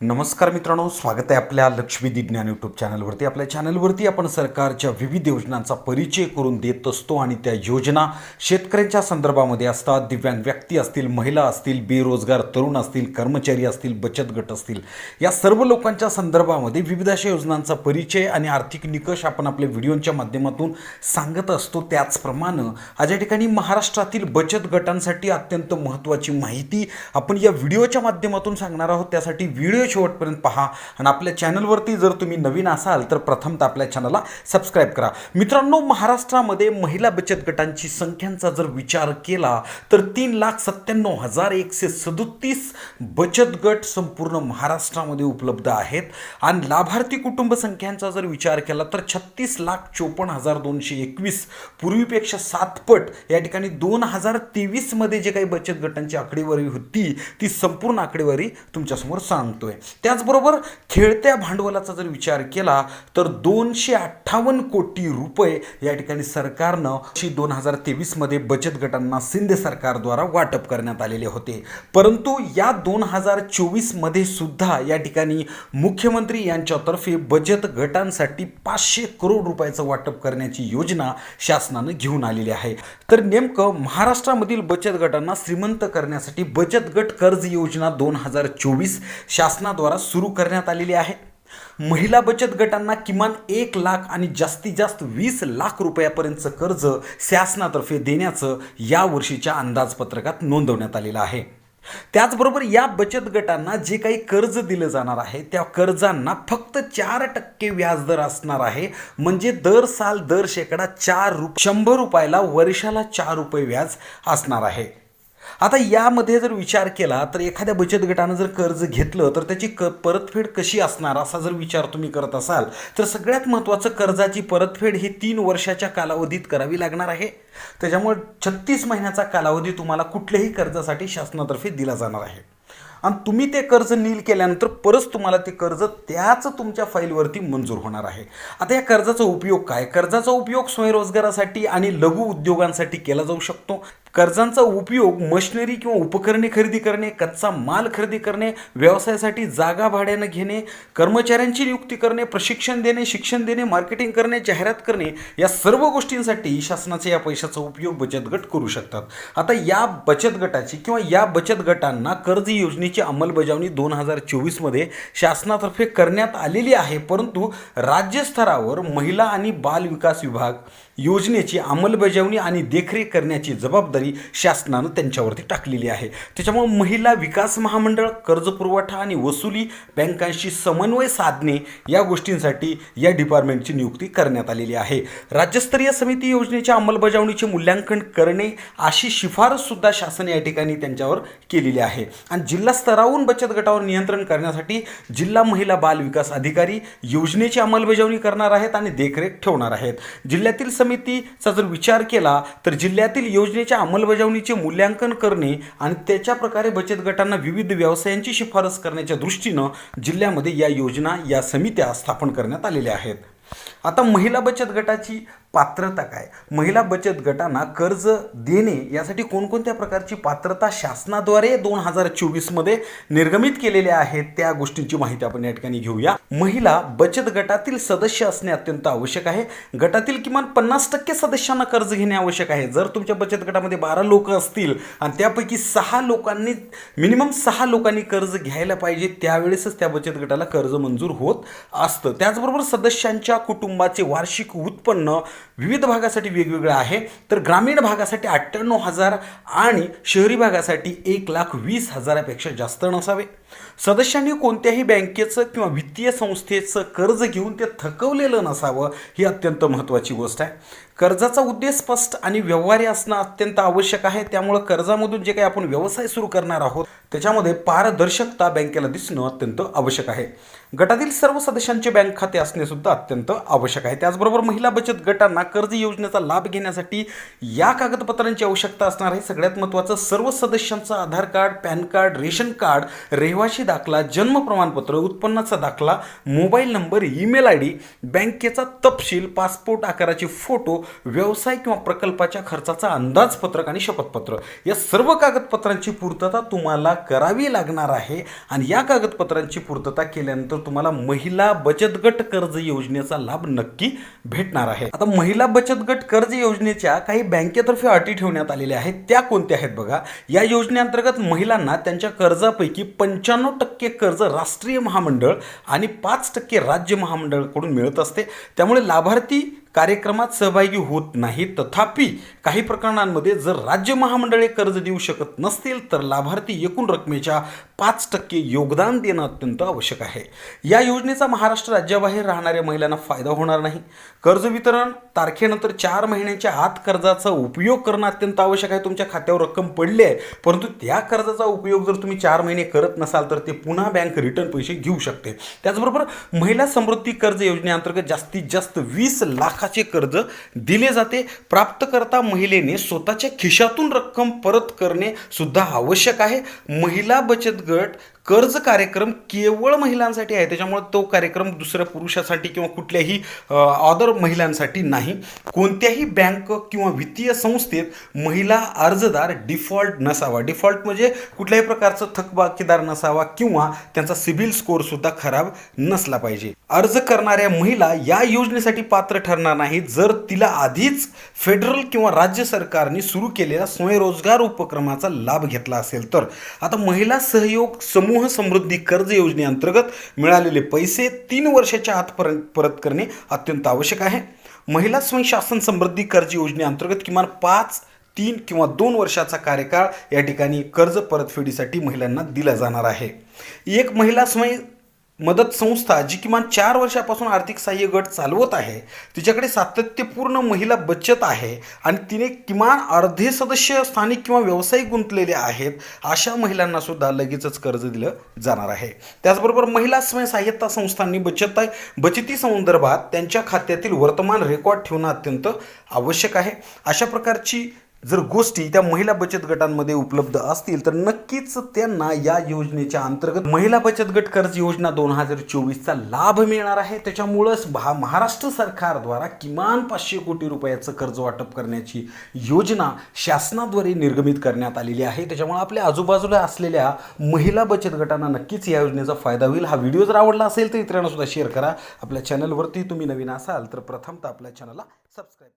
नमस्कार मित्रांनो स्वागत आहे आपल्या लक्ष्मी ज्ञान यूट्यूब चॅनलवरती आपल्या चॅनलवरती आपण सरकारच्या विविध योजनांचा परिचय करून देत असतो आणि त्या योजना शेतकऱ्यांच्या संदर्भामध्ये असतात. दिव्यांग व्यक्ती असतील महिला असतील बेरोजगार तरुण असतील कर्मचारी असतील बचत गट असतील. या सर्व लोकांच्या संदर्भामध्ये विविध अशा योजनांचा परिचय आणि आर्थिक निकष आपण आपल्या व्हिडिओच्या माध्यमातून सांगत असतो. त्याचप्रमाणे आज या ठिकाणी महाराष्ट्रातील बचत गटांसाठी अत्यंत महत्त्वाची माहिती आपण या व्हिडिओच्या माध्यमातून सांगणार आहोत. त्यासाठी व्हिडिओ शेवटपर्यंत पहा. आणि आपल्या चॅनलवरती जर तुम्ही नवीन असाल तर प्रथमतः आपल्या चॅनलला सबस्क्राईब करा. मित्रांनो महाराष्ट्रामध्ये महिला बचत गटांची संख्यांचा जर विचार केला तर तीन लाख सत्त्याण्णव हजार एकशे सदोतीस बचत गट संपूर्ण महाराष्ट्रामध्ये उपलब्ध आहेत. आणि लाभार्थी कुटुंब संख्यांचा जर विचार केला तर छत्तीस लाख चोपन्न हजार दोनशे एकवीस पूर्वीपेक्षा सातपट या ठिकाणी दोन हजार तेवीसमध्ये जे काही बचत गटांची आकडेवारी होती ती संपूर्ण आकडेवारी तुमच्यासमोर सांगतोय. त्याचबरोबर खेळत्या भांडवलाचा जर विचार केला तर दोनशे अठ्ठावन्न कोटी रुपये या ठिकाणी सरकारनं दोन हजार तेवीसमध्ये बचत गटांना शिंदे सरकारद्वारा वाटप करण्यात आलेले होते. परंतु या दोन हजार चोवीसमध्ये सुद्धा या ठिकाणी मुख्यमंत्री यांच्यातर्फे बचत गटांसाठी पाचशे करोड रुपयाचं वाटप करण्याची योजना शासनानं घेऊन आलेली आहे. तर नेमकं महाराष्ट्रामधील बचत गटांना श्रीमंत करण्यासाठी बचत गट कर्ज योजना दोन हजार चोवीस शासना शासनाद्वारा सुरू करण्यात आलेली आहे. महिला बचत गटांना किमान एक लाख आणि जास्तीत जास्त वीस लाख रुपयापर्यंतचं कर्ज शासनातर्फे देण्याचं या वर्षीच्या अंदाजपत्रकात नोंदवण्यात आलेलं आहे. त्याचबरोबर या बचत गटांना जे काही कर्ज दिलं जाणार आहे त्या कर्जांना फक्त चार टक्के व्याजदर असणार आहे. म्हणजे दर साल दर शेकडा चार रुप शंभर रुपयाला वर्षाला चार रुपये व्याज असणार आहे. आता यामध्ये जर विचार केला तर एखाद्या बचत गटानं जर कर्ज घेतलं तर त्याची क परतफेड कशी असणार असा जर विचार तुम्ही करत असाल तर सगळ्यात महत्त्वाचं कर्जाची परतफेड ही तीन वर्षाच्या कालावधीत करावी लागणार आहे. त्याच्यामुळे छत्तीस महिन्याचा कालावधी तुम्हाला कुठल्याही कर्जासाठी शासनातर्फे दिला जाणार आहे. आणि तुम्ही ते कर्ज नील केल्यानंतर परत तुम्हाला ते कर्ज त्याच तुमच्या फाईलवरती मंजूर होणार आहे. आता या कर्जाचा उपयोग काय? कर्जाचा उपयोग स्वयंरोजगारासाठी आणि लघु उद्योगांसाठी केला जाऊ शकतो. कर्जांचा उपयोग मशिनरी किंवा उपकरणे खरेदी करणे कच्चा माल खरेदी करणे व्यवसायासाठी जागा भाड्यानं घेणे कर्मचाऱ्यांची नियुक्ती करणे प्रशिक्षण देणे शिक्षण देणे मार्केटिंग करणे जाहिरात करणे या सर्व गोष्टींसाठी शासनाचे या पैशाचा उपयोग बचत गट करू शकतात. आता या बचत गटाची किंवा या बचत गटांना कर्ज योजनेची अंमलबजावणी दोन हजार चोवीसमध्ये शासनातर्फे करण्यात आलेली आहे. परंतु राज्यस्तरावर महिला आणि बाल विकास विभाग योजनेची अंमलबजावणी आणि देखरेख करण्याची जबाबदारी शासनानं त्यांच्यावरती टाकलेली आहे. त्याच्यामुळे महिला विकास महामंडळ कर्ज पुरवठा आणि वसुली बँकांशी समन्वय साधणे या गोष्टींसाठी या डिपार्टमेंटची नियुक्ती करण्यात आलेली आहे. राज्यस्तरीय समिती योजनेच्या अंमलबजावणीचे मूल्यांकन करणे अशी शिफारससुद्धा शासन या ठिकाणी त्यांच्यावर केलेली आहे. आणि जिल्हा स्तरावरून बचत गटावर नियंत्रण करण्यासाठी जिल्हा महिला बाल विकास अधिकारी योजनेची अंमलबजावणी करणार आहेत आणि देखरेख ठेवणार आहेत. जिल्ह्यातील समितीचा जर विचार केला तर जिल्ह्यातील योजनेच्या अंमलबजावणीचे मूल्यांकन करणे आणि त्याच्या प्रकारे बचत गटांना विविध व्यवसायांची शिफारस करण्याच्या दृष्टीनं जिल्ह्यामध्ये या योजना या समित्या स्थापन करण्यात आलेल्या आहेत. आता महिला बचत गटाची पात्रता काय? महिला बचत गटांना कर्ज देणे यासाठी कोणकोणत्या प्रकारची पात्रता शासनाद्वारे दोन हजार चोवीसमध्ये निर्गमित केलेल्या आहेत त्या गोष्टींची माहिती आपण या ठिकाणी घेऊया. महिला बचत गटातील सदस्य असणे अत्यंत आवश्यक आहे. गटातील किमान पन्नास टक्के सदस्यांना कर्ज घेणे आवश्यक आहे. जर तुमच्या बचत गटामध्ये बारा लोक असतील आणि त्यापैकी सहा लोकांनी मिनिमम सहा लोकांनी कर्ज घ्यायला पाहिजे त्यावेळेसच त्या बचत गटाला कर्ज मंजूर होत असतं. त्याचबरोबर सदस्यांच्या कुटुंबाचे वार्षिक उत्पन्न विविध भागासाठी वेगवेगळं आहे. तर ग्रामीण भागासाठी अठ्ठ्याण्णव हजार आणि शहरी भागासाठी एक लाख वीस हजारापेक्षा जास्त नसावे सदस्यांनी कोणत्याही बँकेचं किंवा वित्तीय संस्थेचं कर्ज घेऊन ते थकवलेलं नसावं ही अत्यंत महत्त्वाची गोष्ट आहे. कर्जाचा उद्देश स्पष्ट आणि व्यवहार्य असणं अत्यंत आवश्यक आहे. त्यामुळं कर्जामधून जे काही आपण व्यवसाय सुरू करणार आहोत त्याच्यामध्ये पारदर्शकता बँकेला दिसणं अत्यंत आवश्यक आहे. गटातील सर्व सदस्यांचे बँक खाते असणे सुद्धा अत्यंत आवश्यक आहे. त्याचबरोबर महिला बचत गटांना कर्ज योजनेचा लाभ घेण्यासाठी या कागदपत्रांची आवश्यकता असणार आहे. सगळ्यात महत्त्वाचं सर्व सदस्यांचं Aadhaar card PAN card ration card रहिवाशी दाखला जन्म प्रमाणपत्र उत्पन्नाचा दाखला mobile number email I D बँकेचा तपशील पासपोर्ट आकाराचे फोटो व्यवसाय किंवा प्रकल्पाच्या खर्चाचा अंदाजपत्रक आणि शपथपत्र. या सर्व कागदपत्रांची पूर्तता तुम्हाला करावी लागणार आहे आणि या कागदपत्रांची पूर्तता केल्यानंतर तुम्हाला महिला बचत गट कर्ज योजनेचा लाभ नक्की भेटणार आहे. आता महिला बचत गट कर्ज योजनेच्या काही बँकेतर्फे अटी ठेवण्यात आलेल्या आहेत. त्या कोणत्या आहेत बघा? या योजनेअंतर्गत महिलांना त्यांच्या कर्जापैकी पंच्याण्णव टक्के कर्ज राष्ट्रीय महामंडळ आणि पाच टक्के राज्य महामंडळाकडून मिळत असते. त्यामुळे लाभार्थी कार्यक्रमात सहभागी होत नाही तथापि काही प्रकरणांमध्ये जर राज्य महामंडळे कर्ज देऊ शकत नसतील तर लाभार्थी एकूण रकमेच्या पाच टक्के योगदान देणं अत्यंत आवश्यक आहे. या योजनेचा महाराष्ट्र राज्याबाहेर राहणाऱ्या महिलांना फायदा होणार नाही. कर्ज वितरण तारखेनंतर चार महिन्याच्या आत कर्जाचा उपयोग करणं अत्यंत आवश्यक आहे. तुमच्या खात्यावर रक्कम पडली आहे परंतु त्या कर्जाचा उपयोग जर तुम्ही चार महिने करत नसाल तर ते पुन्हा बँक रिटर्न पैसे घेऊ शकते. त्याचबरोबर महिला समृद्धी कर्ज योजनेअंतर्गत जास्तीत जास्त वीस लाखा लाखाचे कर्ज दिले जाते. प्राप्तकर्ता महिलेने स्वतःच्या खिशातून रक्कम परत करणे सुद्धा आवश्यक आहे. महिला बचत गट कर्ज कार्यक्रम केवळ महिलांसाठी आहे. त्याच्यामुळे तो कार्यक्रम दुसऱ्या पुरुषासाठी किंवा कुठल्याही ऑदर महिलांसाठी नाही. कोणत्याही बँक किंवा वित्तीय संस्थेत महिला अर्जदार डिफॉल्ट नसावा. डिफॉल्ट म्हणजे कुठल्याही प्रकारचं थकबाकीदार नसावा किंवा त्यांचा सिबिल स्कोअर सुद्धा खराब नसला पाहिजे. अर्ज करणाऱ्या महिला या योजनेसाठी पात्र ठरणार नाही जर तिला आधीच फेडरल किंवा राज्य सरकारने सुरू केलेल्या स्वयंरोजगार उपक्रमाचा लाभ घेतला असेल तर. आता महिला सहयोग समूह समृद्धी कर्ज योजनेअंतर्गत मिळालेले पैसे तीन वर्षाच्या आत परत परत करणे अत्यंत आवश्यक आहे. महिला स्वयं शासन समृद्धी कर्ज योजनेअंतर्गत किमान पाच तीन किंवा दोन वर्षाचा कार्यकाळ या ठिकाणी कर्ज परतफेडीसाठी महिलांना दिला जाणार आहे. एक महिला स्वयं मदत संस्था जी किमान चार वर्षापासून आर्थिक सहाय्य गट चालवत आहे तिच्याकडे सातत्यपूर्ण महिला बचत आहे आणि तिने किमान अर्धे सदस्य स्थानिक किंवा व्यावसायिक गुंतलेले आहेत अशा महिलांना सुद्धा लगेचच कर्ज दिलं जाणार आहे. त्याचबरोबर महिला स्वयंसहाय्यता संस्थांनी बचत बचती संदर्भात त्यांच्या खात्यातील वर्तमान रेकॉर्ड ठेवणं अत्यंत आवश्यक आहे. अशा प्रकारची जर गोष्टी त्या महिला बचत गटांमध्ये उपलब्ध असतील तर नक्कीच त्यांना या योजनेच्या अंतर्गत महिला बचत गट कर्ज योजना दोन हजार चोवीसचा लाभ मिळणार आहे. त्याच्यामुळंच भा महाराष्ट्र सरकारद्वारा किमान पाचशे कोटी रुपयाचं कर्ज वाटप करण्याची योजना शासनाद्वारे निर्गमित करण्यात आलेली आहे. त्याच्यामुळे आपल्या आजूबाजूला असलेल्या महिला बचत गटांना नक्कीच या योजनेचा फायदा होईल. हा व्हिडिओ जर आवडला असेल तर इतरांना सुद्धा शेअर करा. आपल्या चॅनलवरती तुम्ही नवीन असाल तर प्रथमतः आपल्या चॅनलला सबस्क्राईब